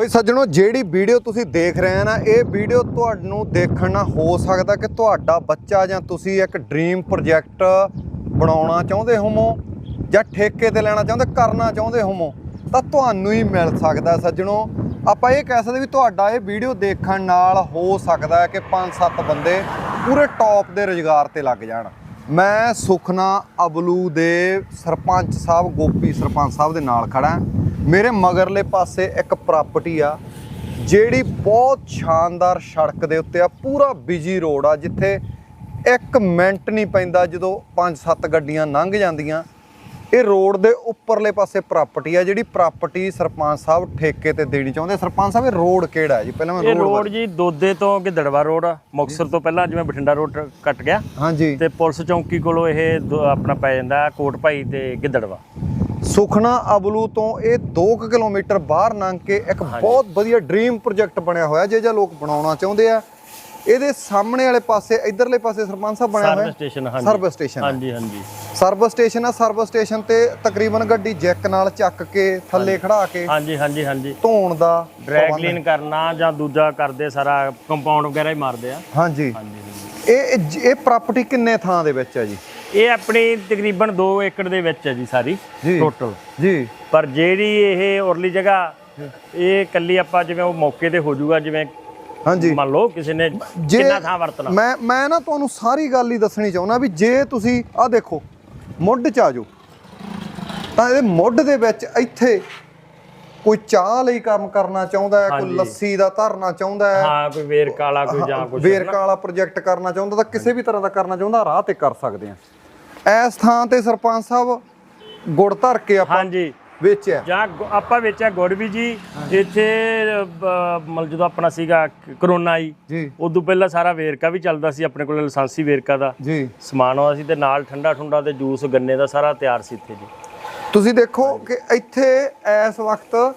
ਬਈ ਸੱਜਣੋ, ਜਿਹੜੀ ਵੀਡੀਓ ਤੁਸੀਂ ਦੇਖ ਰਹੇ ਆ ਨਾ, ਇਹ ਵੀਡੀਓ ਤੁਹਾਨੂੰ ਦੇਖਣ ਨਾਲ ਹੋ ਸਕਦਾ ਕਿ ਤੁਹਾਡਾ ਬੱਚਾ ਜਾਂ ਤੁਸੀਂ ਇੱਕ ਡ੍ਰੀਮ ਪ੍ਰੋਜੈਕਟ ਬਣਾਉਣਾ ਚਾਹੁੰਦੇ ਹੋਵੋ ਜਾਂ ਠੇਕੇ ਤੇ ਲੈਣਾ ਚਾਹੁੰਦੇ, ਕਰਨਾ ਚਾਹੁੰਦੇ ਹੋਵੋ, ਤਾਂ ਤੁਹਾਨੂੰ ਹੀ ਮਿਲ ਸਕਦਾ ਸੱਜਣੋ। ਆਪਾਂ ਇਹ ਕਹਿ ਸਕਦੇ ਵੀ ਤੁਹਾਡਾ ਇਹ ਵੀਡੀਓ ਦੇਖਣ ਨਾਲ ਹੋ ਸਕਦਾ ਕਿ 5-7 ਬੰਦੇ ਪੂਰੇ ਟੌਪ ਦੇ ਰੁਜ਼ਗਾਰ ਤੇ ਲੱਗ ਜਾਣ। ਮੈਂ ਸੁਖਨਾ ਅਬਲੂ ਦੇ ਸਰਪੰਚ ਸਾਹਿਬ, ਗੋਪੀ ਸਰਪੰਚ ਸਾਹਿਬ ਦੇ ਨਾਲ ਖੜਾ ਮੇਰੇ ਮਗਰਲੇ ਪਾਸੇ ਇੱਕ ਪ੍ਰਾਪਰਟੀ ਆ ਜਿਹੜੀ ਬਹੁਤ ਸ਼ਾਨਦਾਰ ਸੜਕ ਦੇ ਉੱਤੇ ਆ ਪੂਰਾ ਬਿਜ਼ੀ ਰੋਡ ਆ ਜਿੱਥੇ ਇੱਕ ਮਿੰਟ ਨਹੀਂ ਪੈਂਦਾ ਜਦੋਂ 5-7 ਗੱਡੀਆਂ ਲੰਘ ਜਾਂਦੀਆਂ। ਇਹ ਰੋਡ ਦੇ ਉੱਪਰਲੇ ਪਾਸੇ ਪ੍ਰਾਪਰਟੀ ਆ ਜਿਹੜੀ ਪ੍ਰਾਪਰਟੀ ਸਰਪੰਚ ਸਾਹਿਬ ਠੇਕੇ ਤੇ ਦੇਣੀ ਚਾਹੁੰਦੇ ਸਰਪੰਚ ਸਾਹਿਬ ਇਹ ਰੋਡ ਕਿਹੜਾ ਹੈ ਜੀ? ਪਹਿਲਾਂ ਮੈਂ ਇਹ ਰੋਡ ਜੀ ਦੋਦੇ ਤੋਂ ਗਿੱਦੜਵਾ ਰੋਡ ਆ। ਮੁਕਤਸਰ ਤੋਂ ਪਹਿਲਾਂ ਜਿਵੇਂ ਬਠਿੰਡਾ ਰੋਡ ਕੱਟ ਗਿਆ। ਹਾਂਜੀ। ਤੇ ਪੁਲਿਸ ਚੌਂਕੀ ਕੋਲੋਂ ਇਹ ਆਪਣਾ ਪੈ ਜਾਂਦਾ ਕੋਟ ਭਾਈ ਤੇ ਗਿੱਦੜਵਾ ਸੁਖਨਾ ਅਬਲੂ ਤੋਂ ਇਹ 2 ਕਿਲੋਮੀਟਰ ਬਾਹਰ ਲੰਘ ਕੇ ਇੱਕ ਬਹੁਤ ਵਧੀਆ ਡ੍ਰੀਮ ਪ੍ਰੋਜੈਕਟ ਬਣਿਆ ਹੋਇਆ ਜੇ ਜਾਂ ਲੋਕ ਬਣਾਉਣਾ ਚਾਹੁੰਦੇ ਆ। ਇਹਦੇ ਸਾਹਮਣੇ ਵਾਲੇ ਪਾਸੇ ਇਧਰਲੇ ਪਾਸੇ ਸਰਪੰਚ ਸਾਹਿਬ ਬਣਿਆ ਸਰਵਿਸ ਹੋਇਆ ਸਟੇਸ਼ਨ ਹਾਂਜੀ। ਸਰਵਿਸ ਸਟੇਸ਼ਨ ਹਾਂਜੀ ਹਾਂਜੀ। ਸਰਵਿਸ ਸਟੇਸ਼ਨ ਆ ਸਰਵਿਸ ਸਟੇਸ਼ਨ ਤੇ ਤਕਰੀਬਨ ਗੱਡੀ ਜੈਕ ਨਾਲ ਚੱਕ ਕੇ ਥੱਲੇ ਖੜਾ ਕੇ ਹਾਂਜੀ ਹਾਂਜੀ ਹਾਂਜੀ। ਧੋਣ ਦਾ ਡਰੈਗ ਕਲੀਨ ਕਰਨਾ ਜਾਂ ਦੂਜਾ ਕਰਦੇ ਸਾਰਾ ਕੰਪਾਊਂਡ ਵਗੈਰਾ ਹੀ ਮਾਰਦੇ ਆ। ਹਾਂਜੀ। ਇਹ ਇਹ- ਪ੍ਰਾਪਰਟੀ ਕਿੰਨੇ ਥਾਂ ਦੇ ਵਿੱਚ ਹੈ ਜੀ? ਇਹ ਆਪਣੀ ਤਕਰੀਬਨ 2 ਏਕੜ ਦੇ ਵਿੱਚ ਹੈ ਜੀ ਸਾਰੀ। ਟੋਟਲ ਜੀ। ਪਰ ਜਿਹੜੀ ਇਹ ਉਰਲੀ ਜਗ੍ਹਾ ਇਹ ਕੱਲੀ ਆਪਾਂ ਜਿਵੇਂ ਉਹ ਮੌਕੇ ਤੇ ਹੋ ਜਾਊਗਾ ਜਿਵੇਂ ਹਾਂਜੀ। ਮੰਨ ਲਓ ਕਿਸੇ ਨੇ ਕਿੰਨਾ ਥਾਂ ਵਰਤਣਾ। ਮੈਂ ਮੈਂ ਨਾ ਤੁਹਾਨੂੰ ਸਾਰੀ ਗੱਲ ਹੀ ਦੱਸਣੀ ਚਾਹੁੰਦਾ ਵੀ ਜੇ ਤੁਸੀਂ ਆਹ ਦੇਖੋ ਮੁੱਢ ਚ ਆ ਜਾਓ। ਤਾਂ ਇਹਦੇ ਮੁੱਢ ਦੇ ਵਿੱਚ ਇੱਥੇ ਕੋਈ ਚਾਹ ਲਈ ਕੰਮ ਕਰਨਾ ਚਾਹੁੰਦਾ ਹੈ ਕੋਈ। ਲੱਸੀ ਦਾ ਧਰਨਾ ਚਾਹੁੰਦਾ ਹੈ। ਹਾਂ ਕੋਈ ਵੇਰ ਕਾਲਾ ਕੋਈ ਜਾਂ ਕੁਝ ਵੇਰਕਾ ਵਾਲਾ ਪ੍ਰੋਜੈਕਟ ਕਰਨਾ ਚਾਹੁੰਦਾ ਤਾਂ ਕਿਸੇ ਵੀ ਤਰ੍ਹਾਂ ਦਾ ਕਰਨਾ ਚਾਹੁੰਦਾ ਰਾਹ ਤੇ ਕਰ ਸਕਦੇ ਆ ਇਸ ਥਾਂ ਤੇ ਸਰਪੰਚ ਸਾਹਿਬ ਗੁੜ ਧਰ ਕੇ ਆਪਾਂ ਹਾਂਜੀ। ਵੇਚਿਆ। ਜਾਂ ਗੁ- ਆਪਾਂ ਵੇਚਿਆ ਗੁੜ ਵੀ ਜੀ। ਇੱਥੇ ਅਹ, ਮਤਲਬ ਜਦੋਂ ਆਪਣਾ ਸੀਗਾ ਕ- ਕਰੋਨਾ ਆਈ ਜੀ। ਉਦੋਂ ਪਹਿਲਾਂ ਸਾਰਾ ਵੇਰਕਾ ਵੀ ਚੱਲਦਾ ਸੀ ਆਪਣੇ ਕੋਲ ਲਾਇਸੈਂਸੀ ਵੇਰਕਾ ਦਾ। ਜੀ। ਸਮਾਨ ਆਉਂਦਾ ਸੀ ਤੇ ਨਾਲ ਠੰਡਾ ਠੁੰਡਾ ਤੇ ਜੂਸ ਗੰਨੇ ਦਾ ਸਾਰਾ ਤਿਆਰ ਸੀ ਇੱਥੇ ਜੀ। ਤੁਸੀਂ ਦੇਖੋ ਕਿ ਇੱਥੇ ਇਸ ਵਕਤ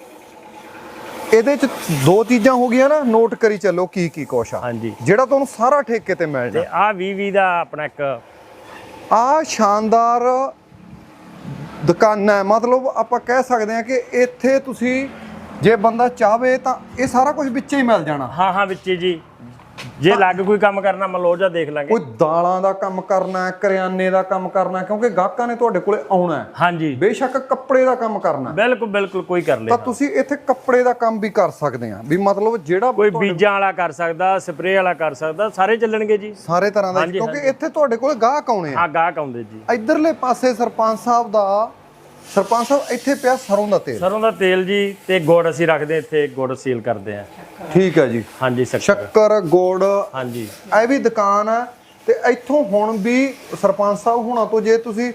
ਇਹਦੇ ਚ ਦੋ ਚੀਜ਼ਾਂ ਹੋ ਗਈਆਂ ਨਾ ਨੋਟ ਕਰੀ ਚੱਲੋ ਕੀ ਕੀ ਕੁਛ ਆ। ਹਾਂਜੀ। ਜਿਹੜਾ ਤੁਹਾਨੂੰ ਸਾਰਾ ਠੇਕੇ ਤੇ ਮਿਲ ਤੇ ਜਾ ਆਹ 20 20 ਦਾ ਆਪਣਾ ਇੱਕ ਆ ਸ਼ਾਨਦਾਰ ਦੁਕਾਨਾਂ ਹੈ। ਮਤਲਬ ਆਪਾਂ ਕਹਿ ਸਕਦੇ ਹਾਂ ਕਿ ਇੱਥੇ ਤੁਸੀਂ ਜੇ ਬੰਦਾ ਚਾਹਵੇ ਤਾਂ ਇਹ ਸਾਰਾ ਕੁਝ ਵਿੱਚੇ ਹੀ ਮਿਲ ਜਾਣਾ। ਹਾਂ ਹਾਂ, ਵਿੱਚੇ ਜੀ। ਜੇ ਲੱਗ ਕੋਈ ਕੰਮ ਕਰਨਾ ਮਲੋਜਾ ਜਾ ਦੇਖ ਲਾਂਗੇ। ਕੋਈ ਦਾਲਾਂ ਦਾ ਕੰਮ ਕਰਨਾ ਹੈ ਕਰਿਆਨੇ ਦਾ ਕੰਮ ਕਰਨਾ ਹੈ, ਕਿਉਂਕਿ ਗਾਹਕਾਂ ਨੇ ਤੁਹਾਡੇ ਕੋਲੇ ਆਉਣਾ ਹੈ। ਹਾਂਜੀ। ਬੇਸ਼ੱਕ ਕੱਪੜੇ ਦਾ ਕੰਮ ਕਰਨਾ ਹੈ, ਬਿਲਕੁਲ ਬਿਲਕੁਲ ਕੋਈ ਕਰ ਲੇ ਤਾਂ ਤੁਸੀਂ ਇੱਥੇ ਕੱਪੜੇ ਦਾ ਕੰਮ ਵੀ ਕਰ ਸਕਦੇ ਆ। ਵੀ ਮਤਲਬ ਜਿਹੜਾ ਕੋਈ ਬੀਜਾਂ ਵਾਲਾ ਕਰ ਸਕਦਾ ਸਪਰੇਅ ਵਾਲਾ ਕਰ ਸਕਦਾ ਸਾਰੇ ਚੱਲਣਗੇ ਜੀ। ਸਾਰੇ ਤਰ੍ਹਾਂ ਦਾ ਕਿਉਂਕਿ ਇੱਥੇ ਤੁਹਾਡੇ ਕੋਲੇ ਗਾਹਕ ਆਉਣੇ ਆ। ਆ ਗਾਹਕ ਆਉਂਦੇ ਜੀ। ਇਧਰਲੇ ਪਾਸੇ ਸਰਪੰਚ ਸਾਹਿਬ ਦਾ ਸਰਪੰਚ ਸਾਹਿਬ ਇੱਥੇ ਪਿਆ ਸਰੋਂ ਦਾ ਤੇਲ। ਸਰੋਂ ਦਾ ਤੇਲ ਜੀ ਤੇ ਗੁੜ ਅਸੀਂ ਰੱਖਦੇ ਇੱਥੇ ਗੁੜ ਸੀਲ ਕਰਦੇ ਆ ਠੀਕ ਹੈ ਜੀ। ਹਾਂਜੀ ਸ਼ੱਕਰ। ਗੁੜ। ਹਾਂਜੀ। ਇਹ ਵੀ ਦੁਕਾਨ ਹੈ ਤੇ ਇੱਥੋਂ ਹੁਣ ਵੀ ਸਰਪੰਚ ਸਾਹਿਬ ਹੁਣਾਂ ਤੋਂ ਜੇ ਤੁਸੀਂ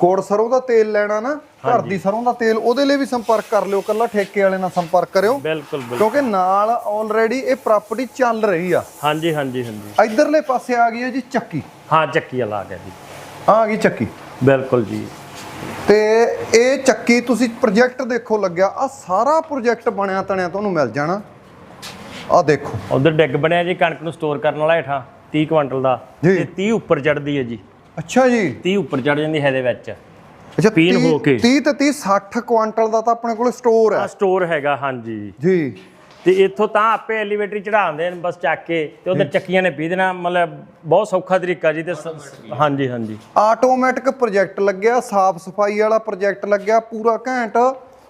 ਗੁੜ ਸਰੋਂ ਦਾ ਤੇਲ ਲੈਣਾ ਨਾ ਘਰ ਦੀ ਸਰੋਂ ਦਾ ਤੇਲ ਉਹਦੇ ਲਈ ਵੀ ਸੰਪਰਕ ਕਰ ਲਿਓ ਕੱਲਾ ਠੇਕੇ ਵਾਲੇ ਨਾਲ ਸੰਪਰਕ ਕਰਿਓ। ਬਿਲਕੁਲ ਬਿਲਕੁਲ। ਕਿਉਂਕਿ ਨਾਲ ਆਲਰੇਡੀ ਇਹ ਪ੍ਰਾਪਰਟੀ ਚੱਲ ਰਹੀ ਆ। ਹਾਂਜੀ ਹਾਂਜੀ ਹਾਂਜੀ। ਇਧਰਲੇ ਪਾਸੇ ਆ ਗਈ ਹੈ ਜੀ ਚੱਕੀ। ਹਾਂ ਚੱਕੀ ਆ ਗਿਆ ਜੀ। ਆ ਗਈ ਚੱਕੀ। ਬਿਲਕੁਲ ਜੀ। ਤੇ ਇਹ ਚੱਕੀ ਤੁਸੀਂ ਪ੍ਰੋਜੈਕਟ ਦੇਖੋ ਲੱਗਿਆ ਆ ਸਾਰਾ ਪ੍ਰੋਜੈਕਟ ਬਣਿਆ ਤਣਿਆ ਤੁਹਾਨੂੰ ਮਿਲ ਜਾਣਾ। ਆ ਦੇਖੋ। ਉਧਰ ਡਿੱਗ ਬਣਿਆ ਜੀ ਕਣਕ ਨੂੰ ਸਟੋਰ ਕਰਨ ਵਾਲਾ ਹੇਠਾਂ 30 ਕੁਇੰਟਲ ਦਾ। ਤੇ 30 ਉੱਪਰ ਚੜਦੀ ਹੈ ਜੀ। ਅੱਛਾ ਜੀ। 30 ਉੱਪਰ ਚੜ ਜਾਂਦੀ ਹੈ ਇਹਦੇ ਵਿੱਚ। ਅੱਛਾ ਪੀਣ 30 ਹੋ ਕੇ। 30 ਤੇ 30 60 ਕੁਆਂਟਲ ਦਾ ਤਾਂ ਆਪਣੇ ਕੋਲ ਸਟੋਰ ਆ ਹੈ ਸਟੋਰ ਹੈਗਾ ਹਾਂਜੀ। ਜੀ। ਤੇ ਇੱਥੋਂ ਤਾਂ ਆਪੇ ਐਲੀਵੇਟਰ ਚੜਾਉਂਦੇ ਨੇ ਬਸ ਚੱਕ ਕੇ ਤੇ ਉਧਰ ਚੱਕੀਆਂ ਨੇ ਪੀ ਦੇਣਾ ਮਤਲਬ ਬਹੁਤ ਸੌਖਾ ਤਰੀਕਾ ਜੀ ਤੇ ਸ- ਹਾਂਜੀ ਹਾਂਜੀ। ਆਟੋਮੈਟਿਕ ਪ੍ਰੋਜੈਕਟ ਲੱਗਿਆ ਸਾਫ਼ ਸਫ਼ਾਈ ਵਾਲਾ ਪ੍ਰੋਜੈਕਟ ਲੱਗਿਆ ਪੂਰਾ ਘੈਂਟ।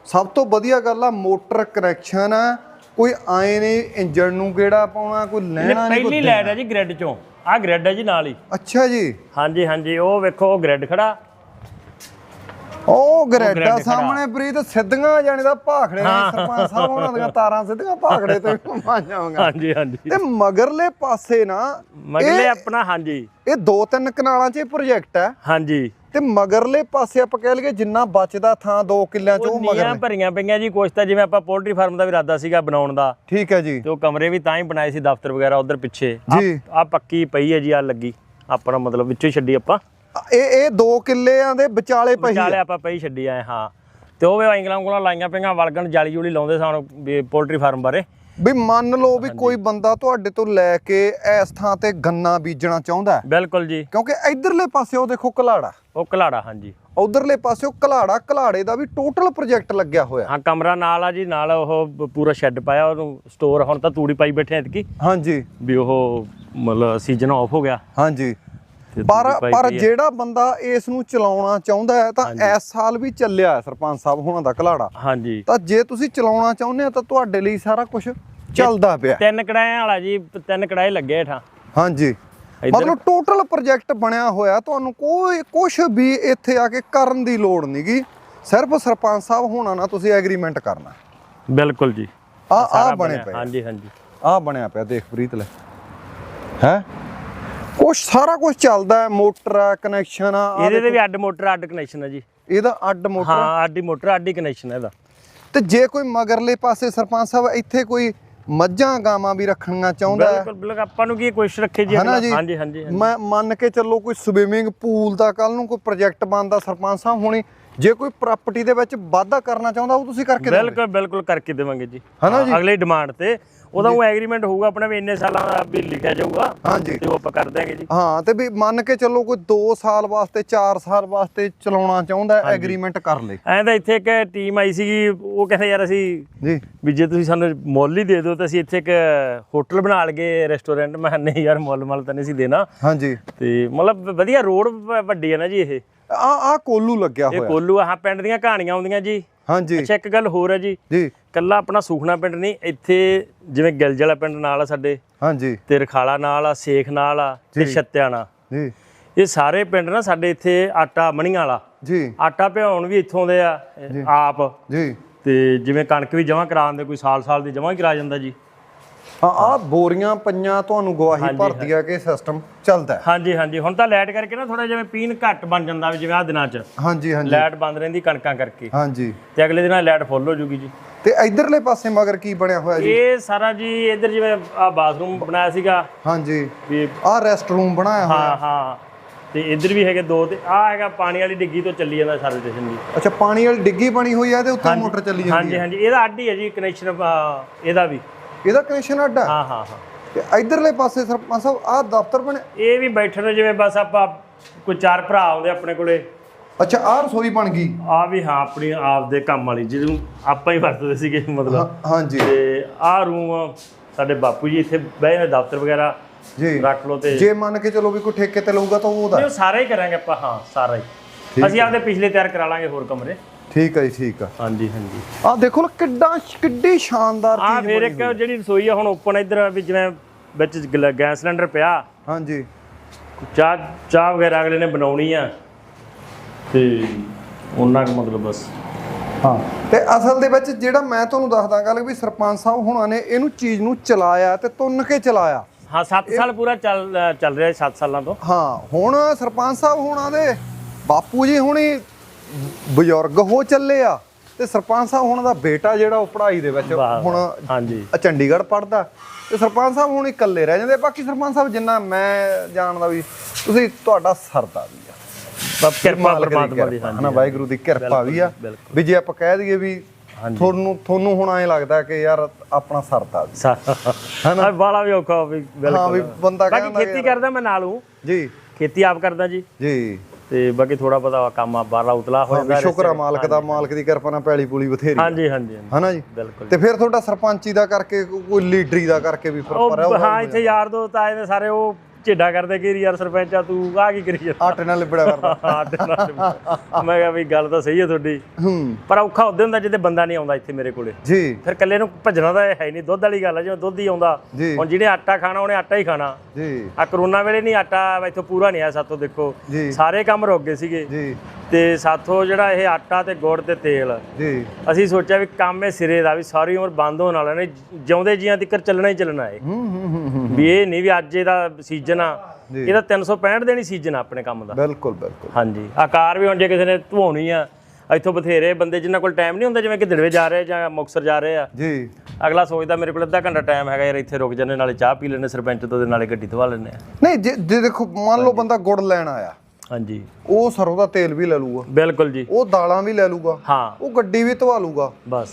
ਸਭ ਤੋਂ ਵਧੀਆ ਗੱਲ ਆ ਮੋਟਰ ਕਨੈਕਸ਼ਨ ਆ। ਕੋਈ ਆਏ ਨਹੀਂ ਇੰਜਣ ਨੂੰ ਕਿਹੜਾ ਪਾਉਣਾ ਕੋਈ ਇਹਨੇ ਲੈਣਾ ਨਹੀਂ ਪਹਿਲੀ ਲਾਈਟ ਹੈ ਜੀ ਗ੍ਰਿਡ ਚੋਂ। ਆਹ ਗ੍ਰਿਡ ਹੈ ਜੀ ਨਾਲ ਹੀ। ਅੱਛਾ ਜੀ। ਹਾਂਜੀ ਹਾਂਜੀ ਉਹ ਵੇਖੋ ਉਹ ਗ੍ਰਿਡ ਖੜਾ। ਉਹ ਖੜਾ। ਸਾਹਮਣੇ ਪ੍ਰੀਤ ਸਿੱਧੀਆਂ ਜਾਣੇ ਦਾ ਭਾਖੜੇ ਨੇ ਸਰਪੰਚ ਸਾਹਿਬ ਉਹਨਾਂ ਦੀਆਂ ਤਾਰਾਂ ਸਿੱਧੀਆਂ ਭਾਖੜੇ ਤੇ ਘੁਮਾ ਜਾਵਾਂਗਾ ਹਾਂਜੀ ਹਾਂਜੀ। ਤੇ ਮਗਰਲੇ ਪਾਸੇ ਨਾ ਮਗਲੇ ਆਪਣਾ ਹਾਂਜੀ। ਇਹ ਦੋ ਤਿੰਨ ਕਨਾਲਾਂ 'ਚ ਇਹ ਪ੍ਰੋਜੈਕਟ ਹੈ। ਹਾਂਜੀ। ਤੇ ਮਗਰਲੇ ਪਾਸੇ ਆਪਾਂ ਕਹਿ ਲਈਏ ਜਿੰਨਾ ਬਚਦਾ ਥਾਂ 2 ਕਿੱਲਿਆਂ 'ਚ ਉਹ ਉਹ ਨੀਆਂ ਮਗਰ ਭਰੀਆਂ ਪਈਆਂ ਜੀ ਕੁਛ ਤਾਂ ਜਿਵੇਂ ਆਪਾਂ ਪੋਲਟਰੀ ਫਾਰਮ ਦਾ ਵੀ ਇਰਾਦਾ ਸੀਗਾ ਬਣਾਉਣ ਦਾ। ਠੀਕ ਹੈ ਜੀ। ਤੇ ਉਹ ਕਮਰੇ ਵੀ ਤਾਂ ਹੀ ਬਣਾਏ ਸੀ ਦਫ਼ਤਰ ਵਗੈਰਾ ਉਧਰ ਪਿੱਛੇ। ਜੀ। ਆ ਪੱਕੀ ਪਈ ਹੈ ਜੀ ਆ ਲੱਗੀ। ਆਪਣਾ ਮਤਲਬ ਵਿੱਚੋਂ ਛੱਡੀ ਆਪਾਂ। ਇਹ ਇਹ 2 ਕਿੱਲਿਆਂ ਦੇ ਵਿਚਾਲੇ ਪਈ ਵਿਚਾਲੇ ਆਪਾਂ ਪਈ ਛੱਡੀ ਆਏ ਹਾਂ। ਤੇ ਉਹ ਵੀ ਐਂਗਲਾਂ ਉਂਗਲਾਂ ਲਾਈਆਂ ਪਈਆਂ ਵਲਗਣ ਜਾਲੀ ਜੂਲੀ ਲਾਉਂਦੇ ਸਨ ਵੀ ਪੋਲਟਰੀ ਫਾਰਮ ਬਾਰੇ। ਵੀ ਮੰਨ ਲਓ ਵੀ ਕੋਈ ਬੰਦਾ ਤੁਹਾਡੇ ਤੋਂ ਲੈ ਕੇ ਇਸ ਥਾਂ ਤੇ ਗੰਨਾ ਬੀਜਣਾ ਚਾਹੁੰਦਾ ਹੈ। ਬਿਲਕੁਲ ਜੀ। ਕਿਉਂਕਿ ਇਧਰਲੇ ਪਾਸੇ ਉਹ ਦੇਖੋ ਕਲਾੜਾ ਉਹ ਕਲਾੜਾ ਹਾਂਜੀ। ਉਧਰਲੇ ਪਾਸਿਓ ਕਲਾੜਾ ਕਲਾੜੇ ਦਾ ਵੀ ਟੋਟਲ ਪ੍ਰੋਜੈਕਟ ਲੱਗਿਆ ਹੋਇਆ। ਹਾਂ ਕਮਰਾ ਨਾਲ ਆ ਜੀ ਨਾਲ ਉਹ ਪੂਰਾ ਸ਼ੈੱਡ ਪਾਇਆ ਉਹਨੂੰ ਸਟੋਰ ਹੁਣ ਤਾਂ ਤੂੜੀ ਪਾਈ ਬੈਠੇ ਐਤਕੀ। ਹਾਂਜੀ। ਵੀ ਉਹ ਮਤਲਬ ਸੀਜ਼ਨ ਆਫ ਹੋ ਗਿਆ। ਹਾਂਜੀ। ਪਰ ਪਰ। ਜਿਹੜਾ ਬੰਦਾ ਇਸ ਨੂੰ ਚਲਾਉਣਾ ਚਾਹੁੰਦਾ ਹੈ ਤਾਂ ਇਸ ਸਾਲ ਵੀ ਚੱਲਿਆ ਹੈ ਸਰਪੰਚ ਸਾਹਿਬ ਹੋਣਾ ਦਾ ਕਲਾੜਾ ਹਾਂਜੀ। ਤਾਂ ਜੇ ਤੁਸੀਂ ਚਲਾਉਣਾ ਚਾਹੁੰਦੇ ਆ ਤਾਂ ਤੁਹਾਡੇ ਲਈ ਸਾਰਾ ਕੁਝ ਚੱਲਦਾ ਪਿਆ। ਤਿੰਨ ਕੜਾਇਆਂ ਵਾਲਾ ਜੀ ਤਿੰਨ ਕੜਾਏ ਲੱਗੇ ਹੇਠਾਂ। ਹਾਂਜੀ। ਮਤਲਬ ਟੋਟਲ ਪ੍ਰੋਜੈਕਟ ਬਣਿਆ ਹੋਇਆ ਤੁਹਾਨੂੰ ਕੋਈ ਕੁਝ ਵੀ ਇੱਥੇ ਆ ਕੇ ਕਰਨ ਦੀ ਲੋੜ ਨਹੀਂਗੀ ਸਿਰਫ ਸਰਪੰਚ ਸਾਹਿਬ ਹੋਣਾ ਨਾ ਤੁਸੀਂ ਐਗਰੀਮੈਂਟ ਕਰਨਾ। ਬਿਲਕੁਲ ਜੀ। ਆ ਆ ਬਣੇ ਬਣਿਆ, ਪਏ ਹਾਂਜੀ ਹਾਂਜੀ। ਆ ਬਣਿਆ ਪਿਆ ਦੇਖ ਪ੍ਰੀਤ ਲੈ। ਹੈ? ਕੁਛ ਸਾਰਾ ਕੁਝ ਚੱਲਦਾ ਹੈ ਮੋਟਰ ਆ ਕਨੈਕਸ਼ਨ ਆ ਇਹਦੇ ਤੇ ਵੀ ਅੱਡ ਮੋਟਰ ਅੱਡ ਕਨੈਕਸ਼ਨ ਹੈ ਜੀ। ਇਹਦਾ ਅੱਡ ਮੋਟਰ ਹਾਂ ਅੱਡ ਮੋਟਰ ਅੱਡ ਕਨੈਕਸ਼ਨ ਹੈ ਇਹਦਾ। ਤੇ ਜੇ ਕੋਈ ਮਗਰਲੇ ਪਾਸੇ ਸਰਪੰਚ ਸਾਹਿਬ ਇੱਥੇ ਕੋਈ ਮੱਝਾਂ ਗਾਵਾਂ ਵੀ ਰੱਖਣੀਆਂ ਚਾਹੁੰਦਾ ਹੈ? ਬਿਲਕੁਲ ਬਿਲਕੁਲ ਆਪਾਂ ਨੂੰ ਕੀ ਕੋਸ਼ਿਸ਼ ਰੱਖੀ ਜੀ ਹਾਂਜੀ ਹਾਂਜੀ। ਮੈਂ ਮੰਨ ਕੇ ਚੱਲੋ ਕੋਈ ਸਵਿਮਿੰਗ ਪੂਲ ਦਾ ਕੱਲ ਨੂੰ ਕੋਈ ਪ੍ਰੋਜੈਕਟ ਬਣਦਾ ਸਰਪੰਚ ਸਾਹਿਬ ਹੋਣੀ ਜੇ ਕੋਈ ਪ੍ਰਾਪਰਟੀ ਦੇ ਵਿੱਚ ਵਾਧਾ ਕਰਨਾ ਚਾਹੁੰਦਾ ਉਹ ਤੁਸੀਂ ਕਰਕੇ ਦਿਓਗੇ? ਬਿਲਕੁਲ ਬਿਲਕੁਲ ਕਰਕੇ ਦੇਵਾਂਗੇ ਜੀ। ਹਨਾ ਜੀ? ਹਾਂ, ਅਗਲੀ ਡਿਮਾਂਡ ਤੇ। ਉਹਦਾ ਉਹ ਐਗਰੀਮੈਂਟ ਹੋਊਗਾ ਆਪਣੇ ਵੀ ਇੰਨੇ ਸਾਲਾਂ ਦਾ ਵੀ ਲਿਖਿਆ ਜਾਊਗਾ ਹਾਂਜੀ। ਤੇ ਉਹ ਆਪਾਂ ਕਰ ਦਾਂਗੇ ਜੀ। ਹਾਂ ਤੇ ਵੀ ਮੰਨ ਕੇ ਚੱਲੋ ਕੋਈ 2 ਸਾਲ ਵਾਸਤੇ 4 ਸਾਲ ਵਾਸਤੇ ਚਲਾਉਣਾ ਚਾਹੁੰਦਾ ਐਗਰੀਮੈਂਟ ਕਰ ਲੇ ਐਂ ਤਾਂ ਇੱਥੇ ਇੱਕ ਟੀਮ ਆਈ ਸੀਗੀ ਉਹ ਕਹਿੰਦੇ ਯਾਰ ਅਸੀਂ ਜੀ। ਵੀ ਜੇ ਤੁਸੀਂ ਸਾਨੂੰ ਮੁੱਲ ਹੀ ਦੇ ਦਿਓ ਤਾਂ ਅਸੀਂ ਇੱਥੇ ਇੱਕ ਹੋਟਲ ਬਣਾ ਲਗੇ ਰੈਸਟੋਰੈਂਟ ਮੈਂ ਨਹੀਂ ਯਾਰ ਮੁੱਲ ਮਲ ਤਾਂ ਨਹੀਂ ਸੀ ਦੇਣਾ। ਹਾਂਜੀ। ਤੇ ਮਤਲਬ ਵਧੀਆ ਰੋਡ ਵੱਡੀ ਹੈ ਨਾ ਜੀ ਇਹ। ਆ ਆ ਕੋਲੂ ਲੱਗਿਆ ਇਹ ਹੋਇਆ। ਕੋਲੂ ਆਹ ਪਿੰਡ ਦੀਆਂ ਕਹਾਣੀਆਂ ਆਉਂਦੀਆਂ ਜੀ। ਹਾਂਜੀ। ਅੱਛਾ ਇੱਕ ਗੱਲ ਹੋਰ ਹੈ ਜੀ। ਜੀ। ਕੱਲਾ ਆਪਣਾ ਸੂਖਣਾ ਪਿੰਡ ਨਹੀਂ ਇੱਥੇ ਜਿਵੇਂ ਗਿਲਜਲਾ ਪਿੰਡ ਨਾਲ ਆ ਸਾਡੇ ਹਾਂਜੀ। ਤੇ ਰਖਾਲਾ ਨਾਲ ਆ ਸੇਖ ਨਾਲ ਆ ਤੇ। ਛੱਤਿਆਣਾ ਜੀ। ਇਹ ਸਾਰੇ ਪਿੰਡ ਨਾ ਸਾਡੇ ਇੱਥੇ ਆਟਾ ਮਣੀਆਂ ਵਾਲਾ। ਜੀ। ਆਟਾ ਭਿਉਣ ਵੀ ਇੱਥੋਂ ਦੇ ਆ ਇਹ ਆਪ। ਜੀ। ਤੇ ਜਿਵੇਂ ਕਣਕ ਵੀ ਜਮ੍ਹਾਂ ਕਰਾਉਂਦੇ ਕੋਈ ਸਾਲ ਸਾਲ ਦੀ ਜਮ੍ਹਾਂ ਹੀ ਕਰਾ ਜਾਂਦਾ ਜੀ। ਹਾਂ ਆ ਬੋਰੀਆਂ ਪਈਆਂ ਤੁਹਾਨੂੰ ਗਵਾਹੀ ਭਰਦੀ ਆ ਕਿ ਸਿਸਟਮ ਚੱਲਦਾ ਹੈ। ਹਾਂਜੀ ਹਾਂਜੀ। ਹੁਣ ਤਾਂ ਲਾਈਟ ਕਰਕੇ ਨਾ ਥੋੜਾ ਜਿਵੇਂ ਪੀਣ ਘੱਟ ਬਣ ਜਾਂਦਾ ਵੀ ਜਿਵੇਂ ਆ ਦਿਨਾਂ 'ਚ। ਹਾਂਜੀ ਹਾਂਜੀ। ਲਾਈਟ ਬੰਦ ਰਹਿੰਦੀ ਕਣਕਾਂ ਕਰਕੇ। ਹਾਂਜੀ। ਤੇ ਅਗਲੇ ਦਿਨਾਂ ਲਾਈਟ ਫੁੱਲ ਹੋ ਜੂਗੀ ਜੀ। ਤੇ ਇਧਰਲੇ ਪਾਸੇ ਮਗਰ ਕੀ ਬਣਿਆ ਹੋਇਆ ਜੀ? ਇਹ ਸਾਰਾ ਜੀ ਇੱਧਰ ਜਿਵੇਂ ਆ ਬਾਥਰੂਮ ਬਣਾਇਆ ਸੀਗਾ। ਹਾਂਜੀ। ਵੀ ਆ ਰੈਸਟ ਰੂਮ ਬਣਾਇਆ ਹੋਇਆ। ਹਾਂ ਹਾਂ। ਤੇ ਇੱਧਰ ਵੀ ਹੈਗੇ ਦੋ ਤੇ ਆ ਹੈਗਾ ਪਾਣੀ ਵਾਲੀ ਡਿੱਗੀ ਤੋਂ ਚੱਲੀ ਜਾਂਦਾ ਸਾਰਾ ਸਟੇਸ਼ਨ ਜੀ ਅੱਛਾ ਪਾਣੀ ਵਾਲੀ ਡਿੱਗੀ ਬਣੀ ਹੋਈ ਆ ਤੇ ਉੱਤੇ ਮੋਟਰ ਚੱਲੀ ਜਾਂਦੀ ਹਾਂਜੀ ਹਾਂਜੀ। ਇਹਦਾ ਅੱਡ ਹੀ ਹੈ ਜੀ ਕਨੈਕਸ਼ਨ ਇਹਦਾ ਵੀ। ਇਹਦਾ ਕਨੈਕਸ਼ਨ ਅੱਡ ਆ ਹਾਂ ਹਾਂ ਹਾਂ। ਤੇ ਇਧਰਲੇ ਪਾਸੇ ਸਰਪੰਚ ਸਾਹਿਬ ਆ ਦਫ਼ਤਰ ਬਣਿਆ ਇਹ ਵੀ ਬੈਠਣ ਨੂੰ ਜਿਵੇਂ ਬਸ ਆਪਾਂ ਕੋਈ ਚਾਰ ਭਰਾ ਆਉਂਦੇ ਆਪਣੇ ਕੋਲੇ। ਅੱਛਾ ਆ ਰਸੋਈ ਬਣ ਗਈ। ਆ ਵੀ ਹਾਂ ਆਪਣੀ ਆਪ ਦੇ ਕੰਮ ਵਾਲੀ ਜਿਹਨੂੰ ਆਪਾਂ ਹੀ ਵਰਤਦੇ ਸੀਗੇ ਮਤਲਬ। ਹਾਂਜੀ। ਤੇ ਆਹ ਰੂਮ ਸਾਡੇ ਬਾਪੂ ਜੀ ਇੱਥੇ ਬਹਿ ਜਾਂਦੇ ਦਫ਼ਤਰ ਵਗੈਰਾ ਜੀ। ਰੱਖ ਲਓ ਤੇ ਜੇ ਮੰਨ ਕੇ ਚਲੋ ਵੀ ਕੋਈ ਠੇਕੇ ਤੇ ਲਊਗਾ ਤਾਂ ਉਹ ਉਹਦਾ। ਨਹੀਂ, ਉਹ ਸਾਰਾ ਹੀ ਕਰਾਂਗੇ ਆਪਾਂ ਹਾਂ ਸਾਰਾ ਹੀ। ਅਸੀਂ ਆਪਦੇ ਪਿਛਲੇ ਤਿਆਰ ਕਰਾ ਲਾਂਗੇ ਹੋਰ ਕਮਰੇ। ਠੀਕ ਹੈ ਜੀ ਠੀਕ ਆ। ਹਾਂਜੀ ਹਾਂਜੀ। ਆ ਦੇਖੋ ਨਾ ਕਿੱਡਾ ਕਿੱਡੀ ਸ਼ਾਨਦਾਰ ਆ ਫਿਰ ਇੱਕ ਜਿਹੜੀ ਰਸੋਈ ਆ ਹੁਣ ਓਪਨ ਇੱਧਰ ਵੀ ਜਿਵੇਂ ਵਿੱਚ ਗੈਸ ਸਿਲੰਡਰ ਪਿਆ। ਹਾਂਜੀ। ਚਾਹ ਚਾਹ ਵਗੈਰਾ ਅਗਲੇ ਨੇ ਬਣਾਉਣੀ ਆ। ਤੇ ਉਹਨਾਂ ਦਾ ਮਤਲਬ ਬਸ। ਹਾਂ ਤੇ ਅਸਲ ਦੇ ਵਿੱਚ ਜਿਹੜਾ ਮੈਂ ਤੁਹਾਨੂੰ ਦੱਸਦਾ ਗੱਲ ਵੀ ਸਰਪੰਚ ਸਾਹਿਬ ਹੁਣਾਂ ਨੇ ਇਹਨੂੰ ਚੀਜ਼ ਨੂੰ ਚਲਾਇਆ ਤੇ ਤੁੰਨ ਕੇ ਚਲਾਇਆ। ਹਾਂ 7 ਸਾਲ ਪੂਰਾ ਚੱਲ ਚੱਲ ਰਿਹਾ 7 ਸਾਲਾਂ ਤੋਂ। ਹਾਂ ਹੁਣ ਸਰਪੰਚ ਸਾਹਿਬ ਹੁਣਾਂ ਦੇ ਬਾਪੂ ਜੀ ਹੁਣੀ ਬਜ਼ੁਰਗ ਹੋ ਚੱਲੇ ਆ ਤੇ ਸਰਪੰਚ ਸਾਹਿਬ ਹੁਣਾਂ ਦਾ ਬੇਟਾ ਜਿਹੜਾ ਉਹ ਪੜ੍ਹਾਈ ਦੇ ਵਿੱਚ ਹੁਣ ਹਾਂਜੀ। ਚੰਡੀਗੜ੍ਹ ਪੜਦਾ ਤੇ ਸਰਪੰਚ ਸਾਹਿਬ ਹੁਣ ਇਕੱਲੇ ਰਹਿ ਜਾਂਦੇ ਬਾਕੀ ਸਰਪੰਚ ਸਾਹਿਬ ਜਿੰਨਾ ਮੈਂ ਜਾਣਦਾ ਵੀ ਤੁਸੀਂ ਤੁਹਾਡਾ ਸਰਦਾ ਵੀ ਆ। ਬਾਕੀ ਕਿਰਪਾ ਪਰਮਾਤਮਾ ਦੀ, ਹਾਂਜੀ, ਹਨਾ ਵਾਹਿਗੁਰੂ ਦੀ ਕਿਰਪਾ ਵੀ ਆ। ਬਿਲਕੁਲ। ਵੀ ਜੇ ਆਪਾਂ ਕਹਿ ਦਈਏ ਵੀ ਤੁਹਾਨੂੰ ਤੁਹਾਨੂੰ ਹੁਣ ਐਂ ਲੱਗਦਾ ਕਿ ਯਾਰ ਆਪਣਾ ਸਰਦਾ ਵੀ ਹਨਾ? ਬਾਲਾ ਵੀ ਔਖਾ ਵੀ ਹਾਂ ਵੀ ਬਿਲਕੁਲ। ਬੰਦਾ ਬਾਕੀ ਕਹਿੰਦਾ ਖੇਤੀ ਕਰਦਾ ਮੈਂ ਨਾਲ ਹੂੰ। ਜੀ। ਖੇਤੀ ਆਪ ਕਰਦਾ ਜੀ। ਜੀ। ਤੇ ਬਾਕੀ ਥੋੜਾ ਬਹੁਤਾ ਕੰਮ ਆ ਬਾਹਰ ਉਤਲਾ ਹੋ ਜਾਂਦਾ ਸ਼ੁਕਰ ਆ ਮਾਲਕ ਦਾ ਮਾਲਕ ਦੀ ਕਿਰਪਾ ਨਾਲ ਪੈਲੀ ਪੂਲੀ ਬਥੇਰੀ ਹਾਂਜੀ ਹਾਂਜੀ ਹਨਾ ਜੀ? ਬਿਲਕੁਲ ਤੇ ਫਿਰ ਤੁਹਾਡਾ ਸਰਪੰਚੀ ਦਾ ਕਰਕੇ ਕੋਈ ਲੀਡਰੀ ਦਾ ਕਰਕੇ ਵੀ ਫਿਰ ਪਰ ਉਹ ਹਾਂ ਇੱਥੇ ਯਾਰ ਦੋਸਤ ਆਏ ਨੇ ਸਾਰੇ ਉਹ ਝੇਡਾ ਕਰਦੇ ਕਿ ਯਾਰ ਸਰਪੰਚ ਆ ਤੂੰ ਆ ਕੀ ਕਰੀ ਜਾਂਦਾ? ਆਟੇ ਨਾਲ ਲਿਬੜਿਆ ਕਰਦਾ। ਮੈਂ ਕਿਹਾ ਵੀ ਗੱਲ ਤਾਂ ਸਹੀ ਹੈ ਤੁਹਾਡੀ। ਹੂੰ। ਪਰ ਔਖਾ ਉਦੋਂ ਹੁੰਦਾ ਜਿੱਦੇ ਬੰਦਾ ਨਹੀਂ ਆਉਂਦਾ ਇੱਥੇ ਮੇਰੇ ਕੋਲੇ। ਜੀ। ਫਿਰ ਇਕੱਲੇ ਨੂੰ ਭੱਜਣਾ ਤਾਂ ਹੈ ਨਹੀਂ ਦੁੱਧ ਵਾਲੀ ਗੱਲ ਹੈ ਜਿਵੇਂ ਦੁੱਧ ਹੀ ਆਉਂਦਾ। ਜੀ। ਹੁਣ ਜਿਹਨੇ ਆਟਾ ਖਾਣਾ ਉਹਨੇ ਆਟਾ ਹੀ ਖਾਣਾ। ਜੀ। ਆ ਕਰੋਨਾ ਵੇਲੇ ਨਹੀਂ ਆਟਾ ਇੱਥੋਂ ਪੂਰਾ ਨਹੀਂ ਆਇਆ ਸਾਤੋਂ ਦੇਖੋ। ਜੀ। ਸਾਰੇ ਕੰਮ ਰੁਕ ਗਏ ਸੀਗੇ। ਜੀ। ਤੇ ਸਾਥੋਂ ਜਿਹੜਾ ਇਹ ਆਟਾ ਤੇ ਗੁੜ ਤੇ ਤੇਲ ਜੀ। ਅਸੀਂ ਸੋਚਿਆ ਵੀ ਕੰਮ ਇਹ ਸਿਰੇ ਦਾ ਵੀ ਸਾਰੀ ਉਮਰ ਬੰਦ ਹੋਣ ਵਾਲਾ ਨੇ ਜਿਉਂਦੇ ਜੀਆਂ ਤੱਕ ਚੱਲਣਾ ਹੀ ਚੱਲਣਾ ਹੂੰ ਵੀ ਇਹ ਨਹੀਂ ਵੀ ਅੱਜ ਇਹਦਾ ਸੀਜ਼ਨ ਆ। ਇਹਦਾ 365 ਦਿਨ ਹੀ ਸੀਜ਼ਨ ਆ ਆਪਣੇ ਕੰਮ ਦਾ। ਬਿਲਕੁਲ ਬਿਲਕੁਲ। ਹਾਂਜੀ ਆਕਾਰ ਵੀ ਹੁਣ ਜੇ ਕਿਸੇ ਨੇ ਧਵਾਉਣੀ ਆ ਇੱਥੋਂ ਬਥੇਰੇ ਬੰਦੇ ਜਿਨ੍ਹਾਂ ਕੋਲ ਟਾਈਮ ਨਹੀਂ ਹੁੰਦਾ ਜਿਵੇਂ ਕਿ ਦਿੜਵੇ ਜਾ ਰਹੇ ਜਾਂ ਮੁਕਸਰ ਜਾ ਰਹੇ ਆ। ਜੀ। ਅਗਲਾ ਸੋਚਦਾ ਮੇਰੇ ਕੋਲ ਅੱਧਾ ਘੰਟਾ ਟਾਈਮ ਹੈਗਾ ਯਾਰ ਇੱਥੇ ਰੁਕ ਜੰਨੇ ਨਾਲੇ ਚਾਹ ਪੀ ਲੈਣੇ ਸਰਪੰਚ ਤੋਂ ਤੇ ਨਾਲੇ ਗੱਡੀ ਧਵਾ ਲੈਣੇ ਨਹੀਂ ਜੇ ਦੇਖੋ ਮੰਨ ਲਓ ਬੰਦਾ ਗੁੜ ਲੈਣ ਆਇਆ ਹਾਂਜੀ। ਉਹ ਸਰੋਂ ਦਾ ਤੇਲ ਵੀ ਲੈ ਲੂਗਾ ਬਿਲਕੁਲ ਜੀ। ਉਹ ਦਾਲਾਂ ਵੀ ਲੈ ਲੂਗਾ ਹਾਂ। ਉਹ ਗੱਡੀ ਵੀ ਧਵਾ ਲੂਗਾ ਬਸ।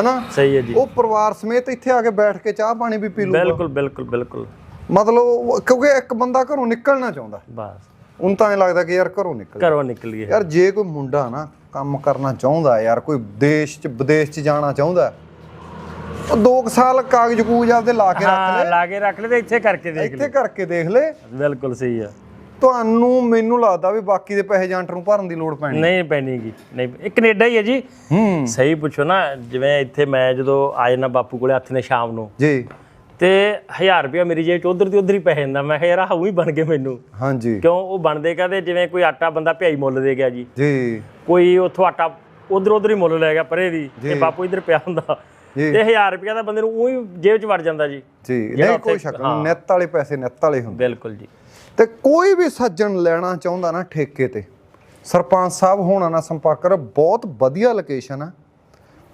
ਹਨਾ? ਸਹੀ ਹੈ ਜੀ। ਉਹ ਪਰਿਵਾਰ ਸਮੇਤ ਇੱਥੇ ਆ ਕੇ ਬੈਠ ਕੇ ਚਾਹ ਪਾਣੀ ਵੀ ਪੀ ਲੂਗਾ ਬਿਲਕੁਲ ਬਿਲਕੁਲ ਬਿਲਕੁਲ। ਮਤਲਬ ਕਿਉਂਕਿ ਇੱਕ ਬੰਦਾ ਘਰੋਂ ਨਿਕਲਣਾ ਚਾਹੁੰਦਾ। ਬਸ। ਉਹਨੂੰ ਤਾਂ ਐ ਲੱਗਦਾ ਕਿ ਯਾਰ ਘਰੋਂ ਨਿਕਲ ਘਰੋਂ ਨਿਕਲੀਏ ਯਾਰ ਜੇ ਕੋਈ ਮੁੰਡਾ ਨਾ ਕੰਮ ਕਰਨਾ ਚਾਹੁੰਦਾ ਯਾਰ ਕੋਈ ਦੇਸ਼ ਚ ਵਿਦੇਸ਼ ਚ ਜਾਣਾ ਚਾਹੁੰਦਾ ਉਹ 2 ਸਾਲ ਕਾਗਜ਼ ਕੂਜ ਆਪਦੇ ਲਾ ਕੇ ਰੱਖ ਹਾਂ ਲਾ। ਕੇ ਰੱਖ ਲੈ ਤੇ ਇੱਥੇ ਕਰਕੇ ਲੈ। ਦੇਖ ਇੱਥੇ ਕਰਕੇ ਦੇਖ ਲੈ। ਬਿਲਕੁਲ ਸਹੀ ਆ। ਤੁਹਾਨੂੰ ਮੈਨੂੰ ਲੱਗਦਾ ਵੀ ਬਾਕੀ ਦੇ ਪੈਸੇ ਏਜੰਟ ਨੂੰ ਭਰਨ ਦੀ ਲੋੜ ਪੈਣੀ। ਨਹੀਂ ਪੈਣੀਗੀ। ਨਹੀਂ ਇਹ ਕੈਨੇਡਾ ਹੀ ਹੈ ਜੀ। ਹੂੰ। ਸਹੀ ਪੁੱਛੋ ਨਾ ਜਿਵੇਂ ਇੱਥੇ ਮੈਂ ਜਦੋਂ ਆ ਜਾਣਾ ਬਾਪੂ ਕੋਲੇ ਹੱਥ ਨੇ ਸ਼ਾਮ ਨੂੰ। ਜੀ। ਤੇ 1000 ਰੁਪਇਆ ਮੇਰੀ ਜੇਬ ਚ ਉਧਰ ਦੀ ਉਧਰ ਹੀ ਪੈ ਜਾਂਦਾ। ਮੈਂ ਕਿਹਾ ਯਾਰ ਆਹ ਹੀ ਬਣ ਗਏ ਮੈਨੂੰ। ਹਾਂਜੀ। ਕਿਉਂ? ਉਹ ਬਣਦੇ ਕਹਦੇ? ਜਿਵੇਂ ਕੋਈ ਆਟਾ ਬੰਦਾ ਭਿਆਈ ਮੁੱਲ ਦੇ ਗਿਆ ਜੀ। ਜੀ। ਕੋਈ ਉੱਥੋਂ ਆਟਾ ਉਧਰ ਉਧਰ ਹੀ ਮੁੱਲ ਲੈ ਗਿਆ ਪਰੇ ਦੀ ਤੇ ਬਾਪੂ ਇਧਰ ਪਿਆ ਹੁੰਦਾ। ਤੇ 1000 ਰੁਪਇਆ ਦਾ ਬੰਦੇ ਨੂੰ ਉਹੀ ਜੇਬ ਚ ਵੜ ਜਾਂਦਾ ਜੀ। ਜੀ। ਨਹੀਂ ਕੋਈ ਸ਼ੱਕ ਨੈਟ ਵਾਲੇ ਪੈਸੇ ਨੈਟ ਵਾਲੇ ਹੁੰਦੇ। ਬਿਲਕੁਲ ਜੀ। ਤੇ ਕੋਈ ਵੀ ਸੱਜਣ ਲੈਣਾ ਚਾਹੁੰਦਾ ਨਾ ਠੇਕੇ ਤੇ ਸਰਪੰਚ ਸਾਹਿਬ ਹੋਣਾ ਨਾਲ ਸੰਪਰਕ ਕਰ ਬਹੁਤ ਵਧੀਆ ਲੋਕੇਸ਼ਨ ਆ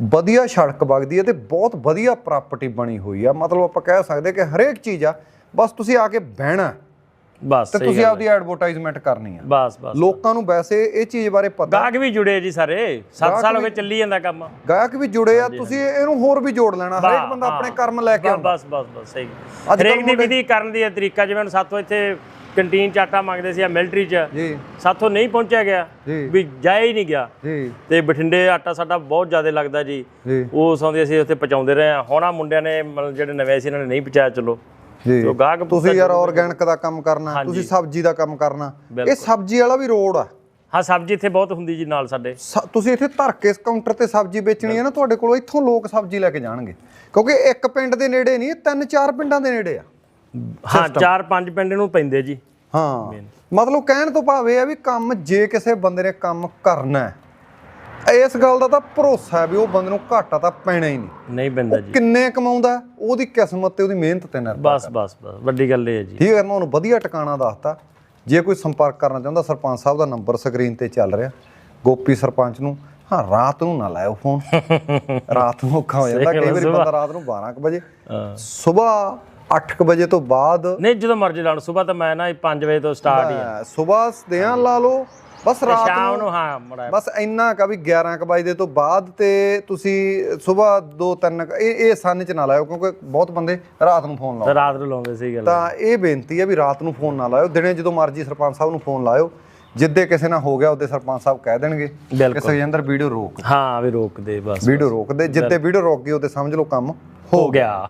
ਵਧੀਆ ਸੜਕ ਵਗਦੀ ਹੈ ਤੇ ਬਹੁਤ ਵਧੀਆ ਪ੍ਰਾਪਰਟੀ ਬਣੀ ਹੋਈ ਆ। ਮਤਲਬ ਆਪਾਂ ਕਹਿ ਸਕਦੇ ਕਿ ਹਰੇਕ ਚੀਜ਼ ਆ ਬਸ ਤੁਸੀਂ ਆ ਕੇ ਬਹਿਣਾ। ਬਸ ਤੇ ਤੁਸੀਂ ਆਪਦੀ ਐਡਵਰਟਾਈਜ਼ਮੈਂਟ ਕਰਨੀ ਆ। ਬਸ ਬਸ ਲੋਕਾਂ ਨੂੰ ਵੈਸੇ ਇਹ ਚੀਜ਼ ਬਾਰੇ ਪਤਾ। ਗਾਹਕ ਵੀ ਜੁੜੇ ਜੀ ਸਾਰੇ। 7 ਸਾਲ ਹੋ ਗਏ ਚੱਲੀ ਜਾਂਦਾ ਕੰਮ। ਗਾਹਕ ਵੀ ਜੁੜੇ ਆ ਤੁਸੀਂ ਇਹਨੂੰ ਹੋਰ ਵੀ ਜੋੜ ਲੈਣਾ। ਹਰੇਕ ਬੰਦਾ ਆਪਣੇ ਕਰਮ ਲੈ ਕੇ ਆਉਂਦਾ। ਬਸ ਬਸ ਬਸ ਸਹੀ। ਹਰੇਕ ਦੀ ਵਿਧੀ ਕਰਨ ਦੀ ਤਰੀਕਾ ਜਿਵੇਂ ਹੁਣ ਸਾਥੋਂ ਇੱਥੇ ਕੰਟੀਨ ਚ ਆਟਾ ਮੰਗਦੇ ਸੀ ਆ ਮਿਲਟਰੀ ਚ। ਜੀ। ਸਾਥੋਂ ਨਹੀਂ ਪਹੁੰਚਿਆ ਗਿਆ ਵੀ ਜਾਇਆ ਹੀ ਨਹੀਂ ਗਿਆ। ਜੀ। ਤੇ ਬਠਿੰਡੇ ਆਟਾ ਸਾਡਾ ਬਹੁਤ ਜ਼ਿਆਦਾ ਲੱਗਦਾ ਜੀ। ਉਹ ਸੌਂਦੇ ਅਸੀਂ ਉੱਥੇ ਪਹੁੰਚਾਉਂਦੇ ਰਹੇ ਹਾਂ। ਹੁਣ ਮੁੰਡਿਆਂ ਨੇ ਮਤਲਬ ਜਿਹੜੇ ਨਵੇਂ ਸੀ ਇਹਨਾਂ ਨੇ ਨਹੀਂ ਪਹੁੰਚਾਇਆ ਚਲੋ। ਜੀ। ਤੇ ਗਾਹਕ ਤੁਸੀਂ ਯਾਰ ਆਰਗੈਨਿਕ ਦਾ ਕੰਮ ਕਰਨਾ ਤੁਸੀਂ ਸਬਜ਼ੀ ਦਾ ਕੰਮ ਕਰਨਾ। ਇਹ ਸਬਜ਼ੀ ਵਾਲਾ ਵੀ ਰੋਡ ਆ। ਹਾਂ ਸਬਜ਼ੀ ਇੱਥੇ ਬਹੁਤ ਹੁੰਦੀ ਜੀ ਨਾਲ ਸਾਡੇ। ਤੁਸੀਂ ਇੱਥੇ ਧਰ ਕੇ ਕਾਊਂਟਰ ਤੇ ਸਬਜ਼ੀ ਵੇਚਣੀ ਹੈ ਨਾ ਤੁਹਾਡੇ ਕੋਲੋਂ ਇੱਥੋਂ ਲੋਕ ਸਬਜ਼ੀ ਲੈ ਕੇ ਜਾਣਗੇ। ਕਿਉਂਕਿ ਇੱਕ ਪਿੰਡ ਦੇ ਨੇੜੇ ਨਹੀਂ ਤਿੰਨ ਚਾਰ ਪਿੰਡਾਂ ਦੇ ਨੇੜੇ ਆ। ਹਾਂ ਚਾਰ ਪੰਜ ਪਿੰਡ ਨੂੰ ਪੈਂਦੇ ਜੀ। ਹਾਂ ਮਤਲਬ ਕਹਿਣ ਤੋਂ ਭਾਵ ਇਹ ਆ ਵੀ ਕੰਮ ਜੇ ਕਿਸੇ ਬੰਦੇ ਨੇ ਕੰਮ ਕਰਨਾ ਇਸ ਗੱਲ ਦਾ ਤਾਂ ਭਰੋਸਾ ਹੈ ਵੀ ਉਹ ਬੰਦੇ ਨੂੰ ਘਾਟਾ ਤਾਂ ਪੈਣਾ ਹੀ ਨਹੀਂ। ਨਹੀਂ ਪੈਂਦਾ ਜੀ। ਕਿੰਨੇ ਕਮਾਉਂਦਾ ਉਹਦੀ ਕਿਸਮਤ ਤੇ ਉਹਦੀ ਮਿਹਨਤ ਤੇ ਨਿਰਭਰ ਬਸ ਬਸ ਬਸ ਵੱਡੀ ਗੱਲ ਇਹ ਹੈ ਜੀ। ਠੀਕ ਹੈ ਮੈਂ ਉਹਨੂੰ ਵਧੀਆ ਟਿਕਾਣਾ ਦੱਸਤਾ। ਜੇ ਕੋਈ ਸੰਪਰਕ ਕਰਨਾ ਚਾਹੁੰਦਾ ਸਰਪੰਚ ਸਾਹਿਬ ਦਾ ਨੰਬਰ ਸਕਰੀਨ ਤੇ ਚੱਲ ਰਿਹਾ। ਗੋਪੀ ਸਰਪੰਚ ਨੂੰ ਹਾਂ ਰਾਤ ਨੂੰ ਨਾ ਲਾਇਓ ਫੋਨ। ਰਾਤ ਨੂੰ ਔਖਾ ਹੋ ਜਾਂਦਾ ਕਈ ਵਾਰੀ ਬੰਦਾ ਰਾਤ ਨੂੰ 12 ਕੁ ਵਜੇ। ਹਾਂ। ਸਵੇਰ 8 ਕੁ ਵਜੇ ਤੋਂ ਬਾਅਦ ਨਹੀਂ ਜਦੋਂ ਮਰਜ਼ੀ ਲਾਣ ਸਵੇਰ ਤਾਂ ਮੈਂ ਨਾ 5 ਵਜੇ ਤੋਂ ਸਟਾਰਟ ਹੀ ਸਵੇਰ ਦਿਆਂ ਲਾ ਲਓ ਬਸ ਰਾਤ ਸ਼ਾਮ ਨੂੰ ਹਾਂ ਮੜਾ ਬਸ ਇੰਨਾ ਕਾ ਵੀ 11 ਕੁ ਵਜੇ ਤੋਂ ਬਾਅਦ ਤੇ ਤੁਸੀਂ ਸਵੇਰ 2 3 ਇਹ ਇਹ ਸੰਨ ਚ ਨਾ ਲਾਇਓ ਕਿਉਂਕਿ ਬਹੁਤ ਬੰਦੇ ਰਾਤ ਨੂੰ ਫੋਨ ਲਾਉਂਦੇ। ਰਾਤ ਨੂੰ ਲਾਉਂਦੇ ਸਹੀ ਗੱਲ ਤਾਂ ਇਹ ਬੇਨਤੀ ਹੈ ਵੀ ਰਾਤ ਨੂੰ ਫੋਨ ਨਾ ਲਾਇਓ ਦਿਨੇ ਜਦੋਂ ਮਰਜ਼ੀ ਸਰਪੰਚ ਸਾਹਿਬ ਨੂੰ ਫੋਨ ਲਾਇਓ ਜਿੱਦੇ ਕਿਸੇ ਨਾਲ ਹੋ ਗਿਆ ਉਹਦੇ ਸਰਪੰਚ ਸਾਹਿਬ ਕਹਿ ਦੇਣਗੇ ਕਿ ਸੁਖਜਿੰਦਰ ਵੀਡੀਓ ਰੋਕ। ਹਾਂ ਵੀ ਰੋਕ ਦੇ ਬਸ ਵੀਡੀਓ ਰੋਕ ਦੇ ਜਿੱਦੇ ਵੀਡੀਓ ਰੋਕ ਗਈ ਉਹਦੇ ਸਮਝ ਲਓ ਕੰਮ ਹੋ ਗਿਆ।